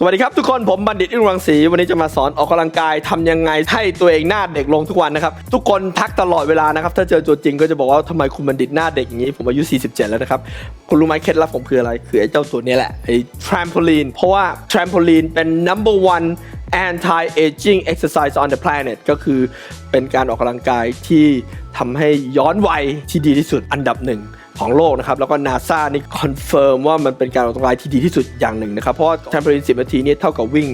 สวัสดีครับทุกคนผมบัณฑิตอินรังสีวันนี้จะมาสอนออกกำลังกายทำยังไงให้ตัวเองหน้าเด็กลงทุกวันนะครับ ทุกคนทักตลอดเวลานะครับ ถ้าเจอตัวจริงก็จะบอกว่าทำไมคุณบัณฑิตหน้าเด็กอย่างนี้ ผมอายุ 47 แล้วนะครับ คุณรู้ไหมเคล็ดลับผมคืออะไร คือไอ้เจ้าตัวนี้แหละไอ้ trampoline เพราะว่า trampoline เป็น number one anti aging exercise on the planet ก็คือเป็นการออกกำลังกายที่ทำให้ย้อนวัยที่ดีที่สุดอันดับหนึ่ง ของโลกนะครับ แล้วก็นาซานี่คอนเฟิร์มว่ามันเป็นการออกกำลังกายที่ดีที่สุดอย่างหนึ่งนะครับ เพราะแทมเปอริน 10 นาทีนี่เท่ากับวิ่ง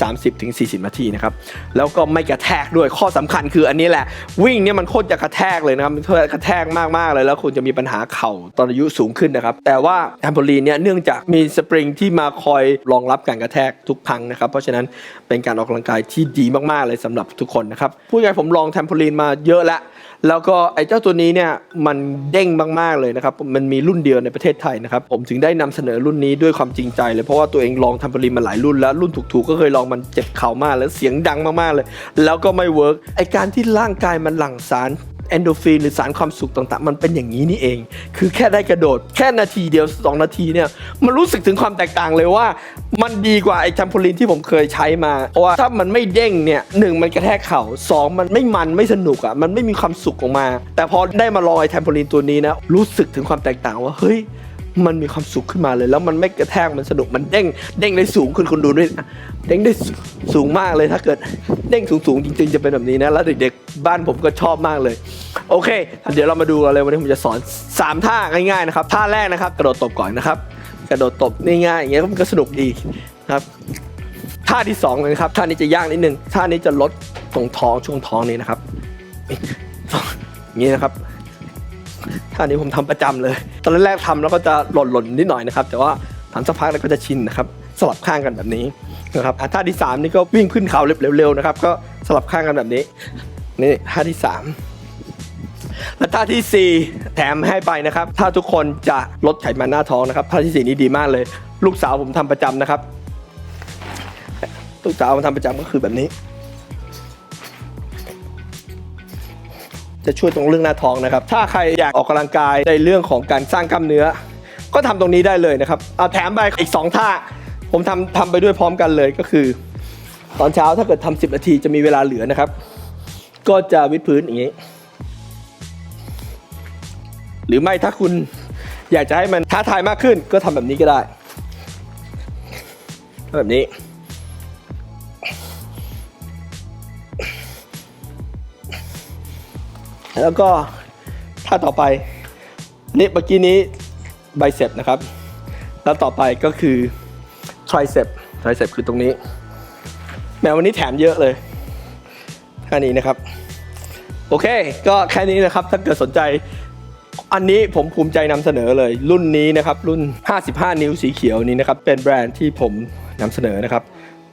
30ถึง40 นาทีนะครับ แล้วก็ไม่กระแทกด้วยข้อสำคัญคืออันนี้แหละ วิ่งเนี่ยมันโคตรจะกระแทกเลยนะครับมันกระแทกมากๆเลย แล้วคุณจะมีปัญหาเข่าตอนอายุสูงขึ้นนะครับ แต่ว่าแทมโพลีนเนี่ยเนื่องจากมีสปริงที่มาคอยรองรับการกระแทกทุกครั้งนะครับ เพราะฉะนั้นเป็นการออกกำลังกายที่ดีมากๆเลยสำหรับทุกคนนะครับพูดง่ายผมลองแทมโพลีนมาเยอะแล้ว แล้วก็ไอ้เจ้าตัวนี้เนี่ยมันเด้งมากๆเลยนะครับ มันมีรุ่นเดียวในประเทศไทยนะครับ ผมถึงได้นำเสนอรุ่นนี้ด้วยความจริงใจเลย เพราะว่าตัวเองลองทำปริมาหลายรุ่นแล้วรุ่นถูกๆ ก็เคยลองมันเจ็บเข่ามากแล้วเสียงดังมากๆเลย แล้วก็ไม่เวิร์กไอ้การที่ร่างกายมันหลั่งสาร เอนโดฟินหรือสารความสุขต่างๆ มันเป็นอย่างนี้นี่เอง คือแค่ได้กระโดดแค่นาทีเดียว 2 นาทีเนี่ยมันรู้สึกถึงความแตกต่างเลยว่า มันดีกว่าไอ้แทมโพลินที่ผมเคยใช้มาเพราะว่าถ้ามันไม่เด้งเนี่ยหนึ่งมันกระแทกเข่าสองมันไม่มันไม่สนุกอะ่ะมันไม่มีความสุขออกมา แต่พอได้มาลองไอ้แทมโพลินตัวนี้นะรู้สึกถึงความแตกต่างว่าเฮ้ย มันมีความสุขขึ้นมาเลย แล้วมันไม่กระแทกมันสนุกมันเด้งเด้งได้สูงคุณคุณดูด้วยนะเด้งได้สูงมากเลยถ้าเกิดเด้งสูงๆจริง ๆ จะเป็นแบบนี้นะแล้วเด็กๆบ้านผมก็ชอบมากเลย โอเค เดี๋ยวเรามาดูกันเลยวันนี้ผมจะสอน 3 ท่าง่ายๆนะครับท่าแรกนะครับ กระโดดตบก่อนนะครับ กระโดดตบง่ายๆอย่างเงี้ยมันก็สนุกดีนะครับท่าที่สองเลยนะครับท่านี้จะยากนิดนึงท่านี้จะลดตรงท้องช่วงท้องนี้นะครับอย่างนี้นะครับ ท่านี้ผมทำประจำเลย ตอนแรกๆทำแล้วก็จะหล่นหล่นๆนิดหน่อยนะครับ แต่ว่าทำสักพักแล้วก็จะชินนะครับ สลับข้างกันแบบนี้นะครับท่าที่สามนี่ก็วิ่งขึ้นเขาเร็วๆนะครับ ก็สลับข้างกันแบบนี้ นี่ท่าที่สามและท่าที่สี่แถมให้ไปนะครับ ถ้าทุกคนจะลดไขมันหน้าท้องนะครับ ท่าที่สี่นี้ดีมากเลย ลูกสาวผมทำประจำนะครับ ลูกสาวผมทำประจำก็คือแบบนี้ จะช่วยตรงเรื่องหน้าท้องนะครับ ถ้าใครอยากออกกำลังกายในเรื่องของการสร้างกล้ามเนื้อ ก็ทำตรงนี้ได้เลยนะครับเอาแถมไปอีก 2 ท่า ผมทำทำไปด้วยพร้อมกันเลยก็คือ ตอนเช้าถ้าเกิดทำ10 นาทีจะมีเวลาเหลือนะครับ ก็จะวิดพื้นอย่างนี้ หรือไม่ถ้าคุณอยากจะให้มันท้าทายมากขึ้น ก็ทำแบบนี้ก็ได้แบบนี้ แล้วก็ท่าต่อไปนี่เมื่อกี้นี้ไบเซปนะครับ แล้วต่อไปก็คือทริเซปทริเซปคือตรงนี้ แม้วันนี้แถมเยอะเลยท่านี้นะครับ โอเค ก็แค่นี้นะครับ ถ้าเกิดสนใจ อันนี้ผมภูมิใจนำเสนอเลย รุ่นนี้นะครับ รุ่น 55 นิ้วสีเขียวนี้นะครับ เป็นแบรนด์ที่ผมนำเสนอนะครับ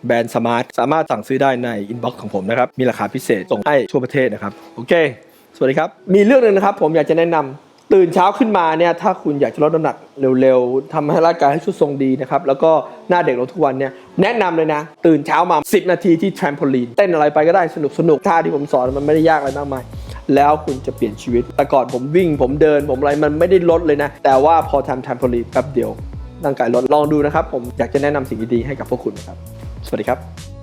แบรนด์สมาร์ท สามารถสั่งซื้อได้ในอินบ็อกซ์ของผมนะครับ มีราคาพิเศษส่งให้ทั่วประเทศนะครับ โอเค สวัสดีครับ มีเรื่องหนึ่งนะครับ ผมอยากจะแนะนำตื่นเช้าขึ้นมาเนี่ยถ้าคุณอยากจะลดน้ำหนักเร็วๆทำให้ร่างกายให้สุดทรงดีนะครับแล้วก็หน้าเด็กลงทุกวันเนี่ยแนะนำเลยนะ ตื่นเช้ามา 10 นาทีที่แทรมโพลีนเต้นอะไรไปก็ได้สนุกสนุกท่าที่ผมสอนมันไม่ได้ยากอะไรมากมายแล้วคุณจะเปลี่ยนชีวิต แต่ก่อนผมวิ่ง ผมเดิน ผมอะไรมันไม่ได้ลดเลยนะ แต่ว่าพอทำแทรมโพลีนแป๊บเดียวร่างกายลดลองดูนะครับ ผมอยากจะแนะนำสิ่งดีๆให้กับพวกคุณนะครับ สวัสดีครับ